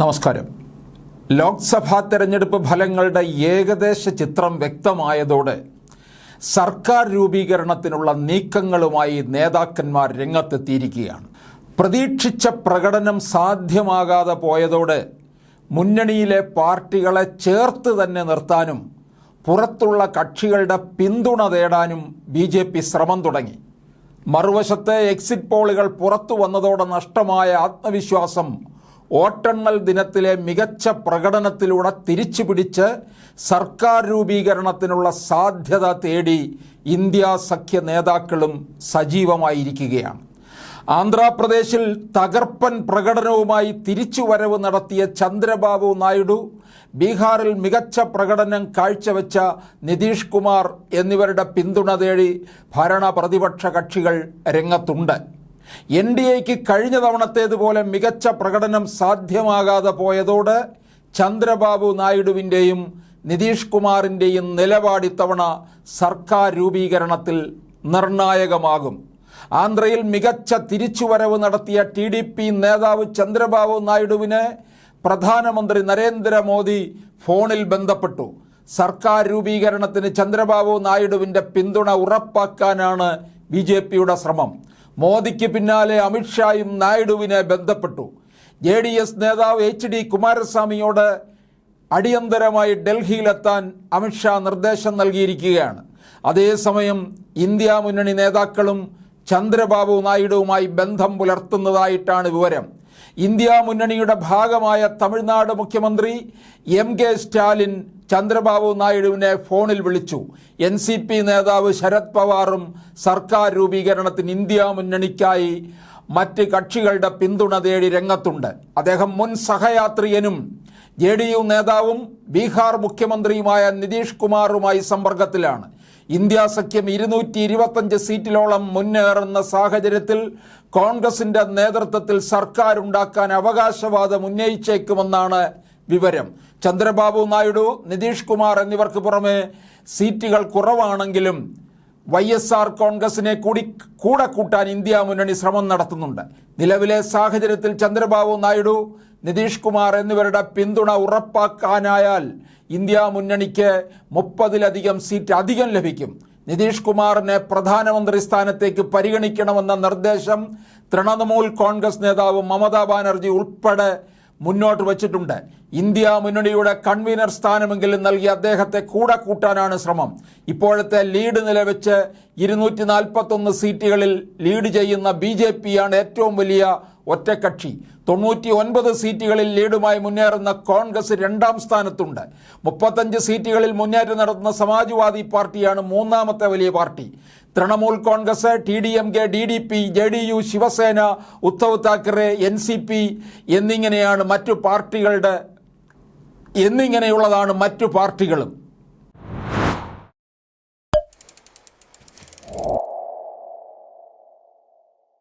നമസ്കാരം. ലോക്സഭാ തെരഞ്ഞെടുപ്പ് ഫലങ്ങളുടെ ഏകദേശ ചിത്രം വ്യക്തമായതോടെ സർക്കാർ രൂപീകരണത്തിനുള്ള നീക്കങ്ങളുമായി നേതാക്കന്മാർ രംഗത്തെത്തിയിരിക്കുകയാണ്. പ്രതീക്ഷിച്ച പ്രകടനം സാധ്യമാകാതെ പോയതോടെ മുന്നണിയിലെ പാർട്ടികളെ ചേർത്ത് തന്നെ നിർത്താനും പുറത്തുള്ള കക്ഷികളുടെ പിന്തുണ തേടാനും ബി ജെ പി ശ്രമം തുടങ്ങി. മറുവശത്തെ എക്സിറ്റ് പോളുകൾ പുറത്തു വന്നതോടെ നഷ്ടമായ ആത്മവിശ്വാസം വോട്ടെണ്ണൽ ദിനത്തിലെ മികച്ച പ്രകടനത്തിലൂടെ തിരിച്ചു പിടിച്ച് സർക്കാർ രൂപീകരണത്തിനുള്ള സാധ്യത തേടി ഇന്ത്യ സഖ്യ നേതാക്കളും സജീവമായിരിക്കുകയാണ്. ആന്ധ്രാപ്രദേശിൽ തകർപ്പൻ പ്രകടനവുമായി തിരിച്ചുവരവ് നടത്തിയ ചന്ദ്രബാബു നായിഡു ബീഹാറിൽ മികച്ച പ്രകടനം കാഴ്ചവെച്ച നിതീഷ് കുമാർ എന്നിവരുടെ പിന്തുണ തേടി ഭരണ പ്രതിപക്ഷ കക്ഷികൾ രംഗത്തുണ്ട്. എൻ ഡി എക്ക് കഴിഞ്ഞ തവണത്തേതുപോലെ മികച്ച പ്രകടനം സാധ്യമാകാതെ പോയതോടെ ചന്ദ്രബാബു നായിഡുവിന്റെയും നിതീഷ് കുമാറിന്റെയും നിലപാട് ഇത്തവണ സർക്കാർ രൂപീകരണത്തിൽ നിർണായകമാകും. ആന്ധ്രയിൽ മികച്ച തിരിച്ചുവരവ് നടത്തിയ ടി ഡി പി നേതാവ് ചന്ദ്രബാബു നായിഡുവിന് പ്രധാനമന്ത്രി നരേന്ദ്രമോദി ഫോണിൽ ബന്ധപ്പെട്ടു. സർക്കാർ രൂപീകരണത്തിന് ചന്ദ്രബാബു നായിഡുവിന്റെ പിന്തുണ ഉറപ്പാക്കാനാണ് ബി ശ്രമം. മോദിക്ക് പിന്നാലെ അമിത്ഷായും നായിഡുവിനെ ബന്ധപ്പെട്ടു. ജെ ഡി എസ് നേതാവ് എച്ച് ഡി കുമാരസ്വാമിയോട് അടിയന്തരമായി ഡൽഹിയിലെത്താൻ അമിത്ഷാ നിർദ്ദേശം നൽകിയിരിക്കുകയാണ്. അതേസമയം ഇന്ത്യ മുന്നണി നേതാക്കളും ചന്ദ്രബാബു നായിഡുവുമായി ബന്ധം പുലർത്തുന്നതായിട്ടാണ് വിവരം. ഇന്ത്യ മുന്നണിയുടെ ഭാഗമായ തമിഴ്നാട് മുഖ്യമന്ത്രി എം കെ സ്റ്റാലിൻ ചന്ദ്രബാബു നായിഡുവിനെ ഫോണിൽ വിളിച്ചു. എൻ സി പി നേതാവ് ശരത് പവാറും സർക്കാർ രൂപീകരണത്തിന് ഇന്ത്യ മുന്നണിക്കായി മറ്റ് കക്ഷികളുടെ പിന്തുണ തേടി രംഗത്തുണ്ട്. അദ്ദേഹം മുൻ സഹയാത്രിയനും ജെ ഡി യു നേതാവും ബീഹാർ മുഖ്യമന്ത്രിയുമായ നിതീഷ് കുമാറുമായി സമ്പർക്കത്തിലാണ്. ഇന്ത്യ സഖ്യം ഇരുന്നൂറ്റി ഇരുപത്തഞ്ച് സീറ്റിലോളം മുന്നേറുന്ന സാഹചര്യത്തിൽ കോൺഗ്രസിന്റെ നേതൃത്വത്തിൽ സർക്കാർ ഉണ്ടാക്കാൻ അവകാശവാദം ഉന്നയിച്ചേക്കുമെന്നാണ് വിവരം. ചന്ദ്രബാബു നായിഡു നിതീഷ് കുമാർ എന്നിവർക്ക് പുറമെ സീറ്റുകൾ കുറവാണെങ്കിലും വൈ എസ് ആർ കോൺഗ്രസിനെ കൂടി കൂടെ കൂട്ടാൻ ഇന്ത്യ മുന്നണി ശ്രമം നടത്തുന്നുണ്ട്. നിലവിലെ സാഹചര്യത്തിൽ ചന്ദ്രബാബു നായിഡു നിതീഷ് കുമാർ എന്നിവരുടെ പിന്തുണ ഉറപ്പാക്കാനായാൽ ഇന്ത്യ മുന്നണിക്ക് മുപ്പതിലധികം സീറ്റ് അധികം ലഭിക്കും. നിതീഷ് കുമാറിനെ പ്രധാനമന്ത്രി സ്ഥാനത്തേക്ക് പരിഗണിക്കണമെന്ന നിർദ്ദേശം തൃണമൂൽ കോൺഗ്രസ് നേതാവ് മമതാ ബാനർജി ഉൾപ്പെടെ മുന്നോട്ട് വച്ചിട്ടുണ്ട്. ഇന്ത്യ മുന്നണിയുടെ കൺവീനർ സ്ഥാനമെങ്കിലും നൽകി അദ്ദേഹത്തെ കൂടെ കൂട്ടാനാണ് ശ്രമം. ഇപ്പോഴത്തെ ലീഡ് നിലവെച്ച് ഇരുന്നൂറ്റി നാൽപ്പത്തൊന്ന് സീറ്റുകളിൽ ലീഡ് ചെയ്യുന്ന ബി ജെ പിയാണ് ഏറ്റവും വലിയ ഒറ്റക്കക്ഷി. തൊണ്ണൂറ്റി ഒൻപത് സീറ്റുകളിൽ ലീഡുമായി മുന്നേറുന്ന കോൺഗ്രസ് രണ്ടാം സ്ഥാനത്തുണ്ട്. മുപ്പത്തഞ്ച് സീറ്റുകളിൽ മുന്നേറ്റം നടത്തുന്ന സമാജ്വാദി പാർട്ടിയാണ് മൂന്നാമത്തെ വലിയ party. Trinamool Congress T D M K D D P J D U Shivsena Uddhav Thackeray N C P എന്നിങ്ങനെയാണ് മറ്റു പാർട്ടികളുടെ എന്നിങ്ങനെയുള്ളതാണ് മറ്റു പാർട്ടികളും.